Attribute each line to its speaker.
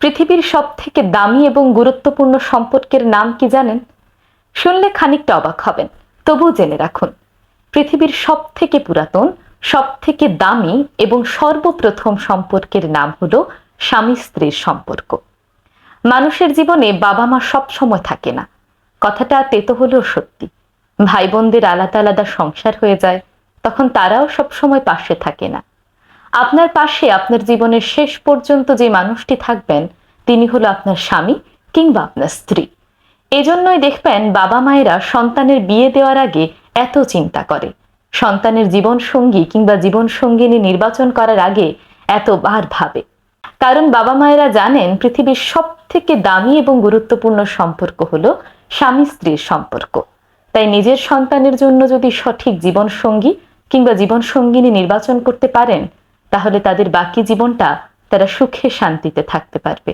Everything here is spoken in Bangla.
Speaker 1: পৃথিবীর সব থেকে দামি এবং গুরুত্বপূর্ণ সম্পর্কের নাম কি জানেন? শুনলে খানিকটা অবাক হবেন, তবুও জেনে রাখুন, পৃথিবীর সব থেকে পুরাতন সব থেকে দামি এবং সর্বপ্রথম সম্পর্কের নাম হলো স্বামী স্ত্রীর সম্পর্ক। মানুষের জীবনে বাবা মা সব সময় থাকে না। কথাটা তেতো হলেও সত্যি। ভাই বোনদের আলাদা আলাদা সংসার হয়ে যায়, তখন তারাও সব সময় পাশে থাকে না। আপনার পাশে আপনার জীবনের শেষ পর্যন্ত যে মানুষটি থাকবেন, তিনি হলো আপনার স্বামী কিংবা আপনার স্ত্রী। এজন্যই দেখবেন বাবা মায়েরা সন্তানের বিয়ে দেওয়ার আগে এত চিন্তা করে। সন্তানের জীবন সঙ্গী কিংবা জীবন সঙ্গিনী নির্বাচন করার আগে এতবার ভাবে। কারণ বাবা মায়েরা জানেন পৃথিবীর সব থেকে দামি এবং গুরুত্বপূর্ণ সম্পর্ক হলো স্বামী স্ত্রীর সম্পর্ক। তাই নিজের সন্তানের জন্য যদি সঠিক জীবন সঙ্গী কিংবা জীবন সঙ্গিনী নির্বাচন করতে পারেন তাহলে তাদের বাকি জীবনটা তারা সুখে শান্তিতে থাকতে পারবে।